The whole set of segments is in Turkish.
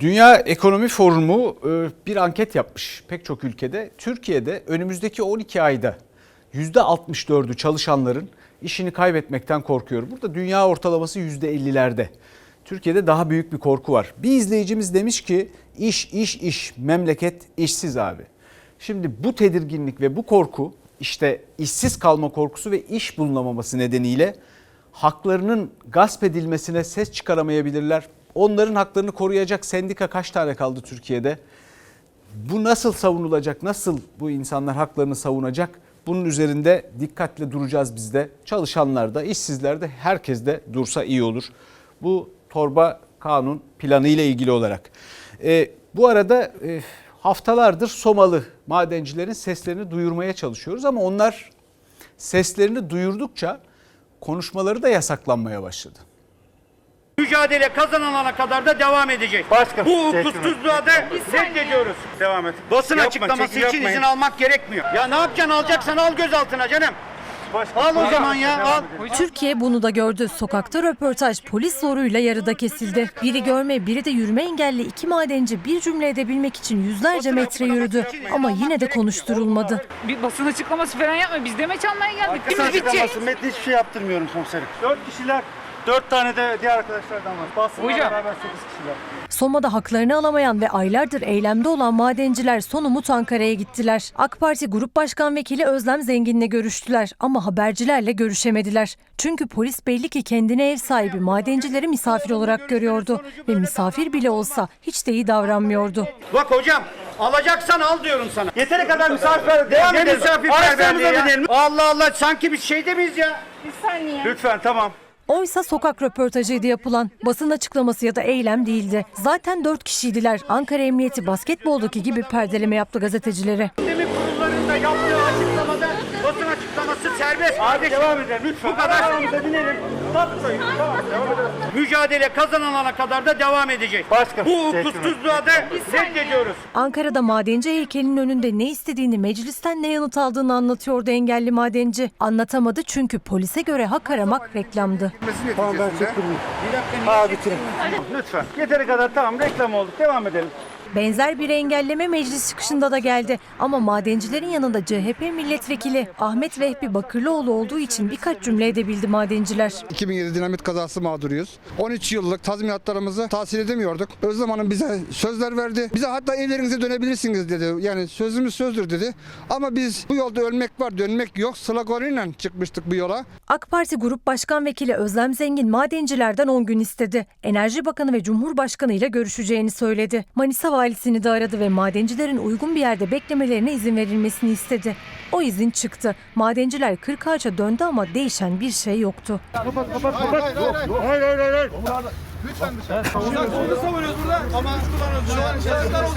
Dünya Ekonomi Forumu e, bir anket yapmış pek çok ülkede. Türkiye'de önümüzdeki 12 ayda %64'ü çalışanların işini kaybetmekten korkuyor. Burada dünya ortalaması %50'lerde. Türkiye'de daha büyük bir korku var. Bir izleyicimiz demiş ki iş iş iş memleket işsiz abi. Şimdi bu tedirginlik ve bu korku işte işsiz kalma korkusu ve iş bulunamaması nedeniyle haklarının gasp edilmesine ses çıkaramayabilirler. Onların haklarını koruyacak sendika kaç tane kaldı Türkiye'de? Bu nasıl savunulacak? Nasıl bu insanlar haklarını savunacak? Bunun üzerinde dikkatle duracağız biz de. Çalışanlar da, işsizler de herkes de dursa iyi olur. Bu torba kanun planı ile ilgili olarak. E, bu arada e, haftalardır Somalı madencilerin seslerini duyurmaya çalışıyoruz ama onlar seslerini duyurdukça konuşmaları da yasaklanmaya başladı. Mücadele kazanılana kadar da devam edecek. Başka. Bu hukuksuzluğa da reddediyoruz. Devam et. Basın Yapma, açıklaması çekim için yapmayın. izin almak gerekmiyor. Ya ne yapacaksın alacaksan al gözaltına canım. Başka. Al o zaman ya al. Türkiye bunu da gördü. Sokakta röportaj polis zoruyla yarıda kesildi. Biri görme, biri de yürüme engelli iki madenci bir cümle edebilmek için yüzlerce metre yürüdü. Ama yine de konuşturulmadı. Bir basın açıklaması falan yapma. Biz demeç almaya geldik. Kısa Şimdi bitecek. açıklaması metni hiçbir şey yaptırmıyorum komiserim. Dört kişiler, dört tane de diğer arkadaşlardan var. Basınla Hocam. beraber sekiz kişiler. Soma'da haklarını alamayan ve aylardır eylemde olan madenciler son umut Ankara'ya gittiler. AK Parti Grup Başkan Vekili Özlem Zengin'le görüştüler ama habercilerle görüşemediler. Çünkü polis belli ki kendine ev sahibi madencileri misafir olarak görüyordu ve misafir bile olsa hiç de iyi davranmıyordu. Bak hocam alacaksan al diyorum sana. Yeteri kadar misafir devam edelim. misafirperverliği Araçlarımıza ya? Allah Allah sanki biz şeyde miyiz ya? Lütfen tamam. Oysa sokak röportajıydı yapılan. Basın açıklaması ya da eylem değildi. Zaten dört kişiydiler. Ankara Emniyeti basketboldaki gibi perdeleme yaptı gazetecilere. Demin kurullarında yaptığı açıklamada basın açıklaması serbest. Hadi devam edelim lütfen. Bu kadar. Araçlarımıza binelim. Mücadele kazanılana kadar da devam edecek. Başka. Bu hukuksuzluğa da reddediyoruz. Ankara'da madenci heykelinin önünde ne istediğini, meclisten ne yanıt aldığını anlatıyordu engelli madenci. Anlatamadı çünkü polise göre hak aramak reklamdı. Tamam ben çektireyim. Ha bitirin. Lütfen. Yeteri kadar tamam reklam olduk. Devam edelim. Benzer bir engelleme meclis çıkışında da geldi. Ama madencilerin yanında CHP milletvekili Ahmet Vehbi Bakırlıoğlu olduğu için birkaç cümle edebildi madenciler. 2007 dinamit kazası mağduruyuz. 13 yıllık tazminatlarımızı tahsil edemiyorduk. Özlem Hanım bize sözler verdi. Bize hatta evlerinize dönebilirsiniz dedi. Yani sözümüz sözdür dedi. Ama biz bu yolda ölmek var dönmek yok sloganıyla çıkmıştık bu yola. AK Parti Grup Başkan Vekili Özlem Zengin madencilerden 10 gün istedi. Enerji Bakanı ve Cumhurbaşkanı ile görüşeceğini söyledi. Manisa valisini de aradı ve madencilerin uygun bir yerde beklemelerine izin verilmesini istedi. O izin çıktı. Madenciler 40 ağaça döndü ama değişen bir şey yoktu. Hayır hayır hayır. hayır.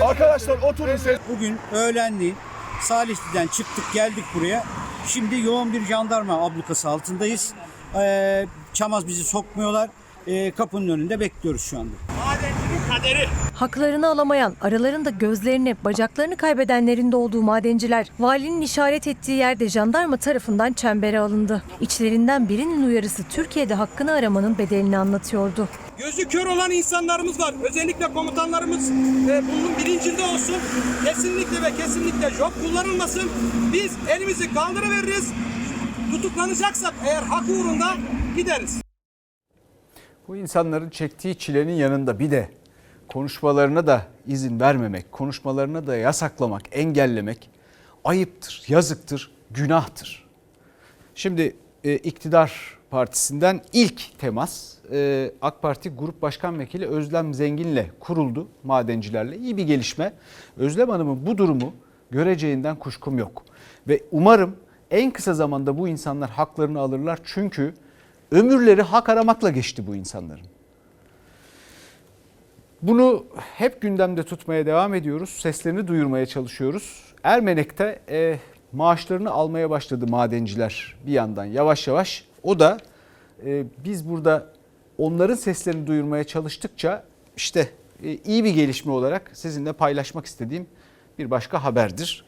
Arkadaşlar oturun siz. Bugün öğlenleyin Salihli'den çıktık geldik buraya. Şimdi yoğun bir jandarma ablukası altındayız. Ee, Çamaz bizi sokmuyorlar. Ee, kapının önünde bekliyoruz şu anda. Haklarını alamayan, aralarında gözlerini, bacaklarını kaybedenlerin de olduğu madenciler, valinin işaret ettiği yerde jandarma tarafından çembere alındı. İçlerinden birinin uyarısı Türkiye'de hakkını aramanın bedelini anlatıyordu. Gözü kör olan insanlarımız var. Özellikle komutanlarımız e, bunun bilincinde olsun. Kesinlikle ve kesinlikle job kullanılmasın. Biz elimizi kaldırıveririz. Tutuklanacaksak eğer hak uğrunda gideriz. Bu insanların çektiği çilenin yanında bir de konuşmalarına da izin vermemek, konuşmalarına da yasaklamak, engellemek ayıptır, yazıktır, günahtır. Şimdi e, iktidar partisinden ilk temas e, AK Parti Grup Başkan Vekili Özlem Zengin'le kuruldu madencilerle. İyi bir gelişme. Özlem Hanım'ın bu durumu göreceğinden kuşkum yok. Ve umarım en kısa zamanda bu insanlar haklarını alırlar. Çünkü ömürleri hak aramakla geçti bu insanların. Bunu hep gündemde tutmaya devam ediyoruz. Seslerini duyurmaya çalışıyoruz. Ermenek'te e, maaşlarını almaya başladı madenciler bir yandan yavaş yavaş. O da e, biz burada onların seslerini duyurmaya çalıştıkça işte e, iyi bir gelişme olarak sizinle paylaşmak istediğim bir başka haberdir.